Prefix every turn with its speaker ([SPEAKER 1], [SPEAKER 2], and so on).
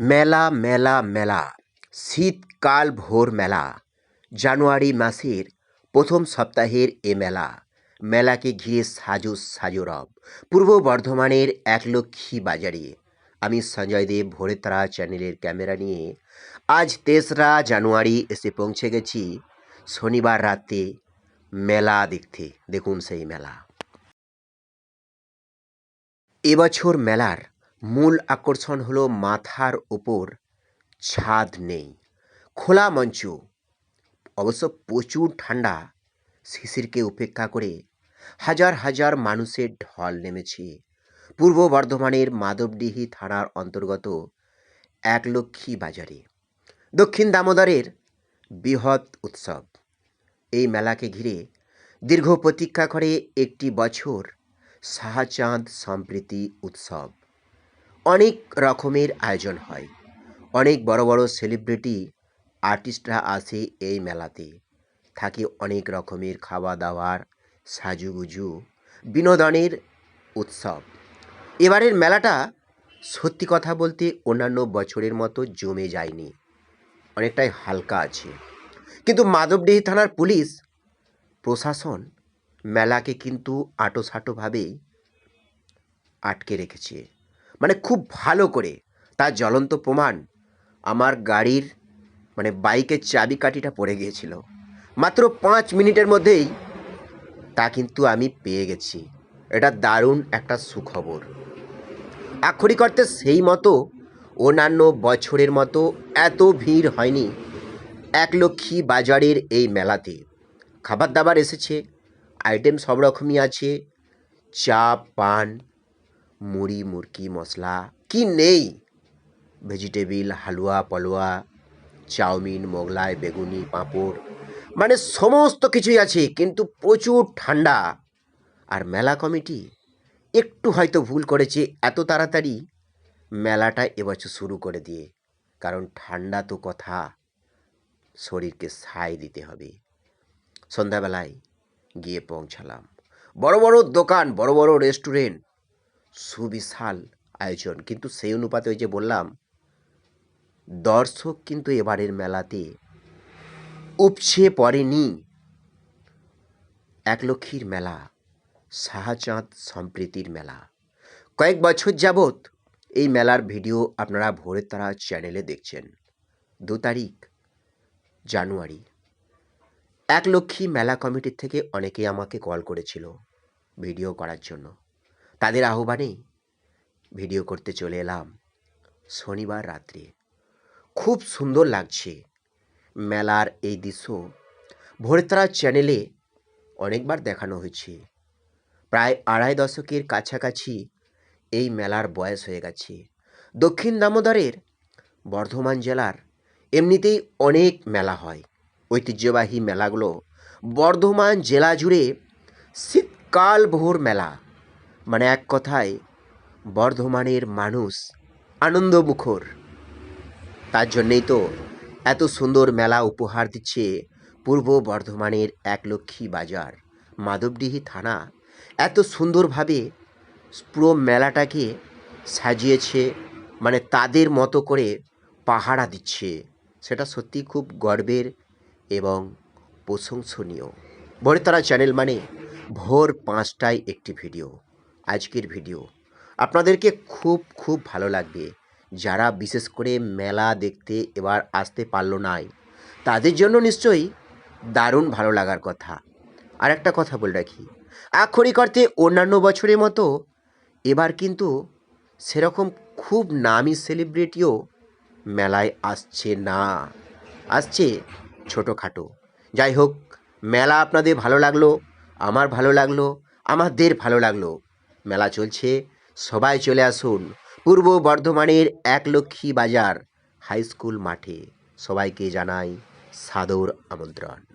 [SPEAKER 1] মেলা মেলা মেলা, শীতকাল ভোর মেলা, জানুয়ারি মাসের প্রথম সপ্তাহের এ মেলা। মেলাকে ঘিরে সাজো সাজো রব। পূর্ব বর্ধমানের এক একলক্ষী বাজারে। আমি সঞ্জয় দেব ভোরের তারা চ্যানেলের ক্যামেরা নিয়ে আজ তেসরা জানুয়ারি এসে পৌঁছে গেছি। শনিবার রাতে মেলা দেখতে। দেখুন সেই মেলা। এবছর মেলার মূল আকর্ষণ হলো মাথার ওপর ছাদ নেই। খোলা মঞ্চ। অবশ্য প্রচুর ঠান্ডা। শিশিরকে উপেক্ষা করে হাজার হাজার মানুষের ঢল নেমেছে। পূর্ব বর্ধমানের মাধবডিহি থানার অন্তর্গত একলক্ষী বাজারে। দক্ষিণ দামোদরের বৃহৎ উৎসব। এই মেলাকে ঘিরে দীর্ঘ প্রতীক্ষা করে একটি বছর শাহচাঁদ সম্প্রীতি উৎসব। অনেক রকমের আয়োজন হয়। অনেক বড় বড় সেলিব্রিটি আর্টিস্টরা আসে এই মেলাতে। থাকে অনেক রকমের খাওয়া দাওয়ার সাজুগুজু, বিনোদনের উৎসব। এবারের মেলাটা সত্যি কথা বলতে অন্যান্য বছরের মতো জমে যায়নি। অনেকটাই হালকা আছে। কিন্তু মাধবডিহি থানার পুলিশ, প্রশাসন মেলাকে কিন্তু আটোসাটোভাবেই আটকে রেখেছে। মানে খুব ভালো করে। তার জ্বলন্ত প্রমাণ, আমার গাড়ির মানে বাইকের চাবিকাঠিটা পড়ে গিয়েছিল। মাত্র পাঁচ মিনিটের মধ্যেই তা কিন্তু আমি পেয়ে গেছি। এটা দারুণ একটা সুখবর। আক্ষরিক অর্থে সেই মতো, অন্যান্য বছরের মতো এত ভিড় হয়নি। একলক্ষী বাজারের এই মেলাতে খাবার দাবার এসেছে আইটেম সব রকমই আছে, চা, পান মুড়ি, মুরকি, মশলা, কি নেই? ভেজিটেবিল, হালুয়া, পলোয়া, চাউমিন, মোগলাই, বেগুনি, পাঁপড় মানে সমস্ত কিছুই আছে, কিন্তু প্রচুর ঠান্ডা। আর মেলা কমিটি একটু হয়তো ভুল করেছে এত তাড়াতাড়ি। মেলাটা এবছর শুরু করে দিয়ে, কারণ ঠান্ডা তো কথা। শরীরকে সায় দিতে হবে। সন্ধ্যাবেলায় গিয়ে পৌঁছালাম। বড় বড় দোকান, বড় বড় রেস্টুরেন্ট সুবিশাল আয়োজন। কিন্তু সেই অনুপাতে ওই যে বললাম, দর্শক কিন্তু এবারের মেলাতে উপছে পড়েনি। একলক্ষীর মেলা শাহচাঁদ সম্প্রীতির মেলা। কয়েক বছর যাবৎ এই মেলার ভিডিও আপনারা ভোরের তারা চ্যানেলে দেখছেন। দু তারিখ, জানুয়ারি। একলক্ষী মেলা কমিটির থেকে অনেকেই আমাকে কল করেছিল ভিডিও করার জন্য। তাদের আহ্বানে ভিডিও করতে চলে এলাম শনিবার রাত্রে। খুব সুন্দর লাগছে মেলার এই দৃশ্য। ভোরতারা চ্যানেলে অনেকবার দেখানো হয়েছে। প্রায় আড়াই দশকের কাছাকাছি এই মেলার বয়স হয়ে গেছে। দক্ষিণ দামোদরের বর্ধমান জেলার এমনিতেই অনেক মেলা হয়। ঐতিহ্যবাহী মেলাগুলো বর্ধমান জেলা জুড়ে শীতকাল ভোর মেলা। মানে এক কথায়, বর্ধমানের মানুষ আনন্দমুখর। তার জন্যেই তো এত সুন্দর মেলা উপহার দিচ্ছে পূর্ব বর্ধমানের একলক্ষী বাজার, মাধবডিহি থানা। এত সুন্দরভাবে পুরো মেলাটাকে সাজিয়েছে মানে তাদের মতো করে পাহারা দিচ্ছে। সেটা সত্যি খুব গর্বের এবং প্রশংসনীয়। বড়তারা চ্যানেল মানে ভোর পাঁচটায় একটি ভিডিও। আজকের ভিডিও। আপনাদেরকে খুব খুব ভালো লাগবে। যারা বিশেষ করে মেলা দেখতে এবার আসতে পারল নাই তাদের জন্য নিশ্চয়ই দারুণ ভালো লাগার কথা। আর একটা কথা বলে রাখি, আক্ষরিক অর্থে অন্যান্য বছরের মতো এবার কিন্তু সেরকম খুব নামি সেলিব্রিটিও মেলায় আসছে না। আসছে ছোটোখাটো। যাই হোক, মেলা আপনাদের ভালো লাগল, আমার ভালো লাগল, আমাদের ভালো লাগল। মেলা চলছে। সবাই চলে আসুন। পূর্ব বর্ধমানের একলক্ষ্মী বাজার, হাই স্কুল মাঠে। সবাইকে জানাই সাদর আমন্ত্রণ।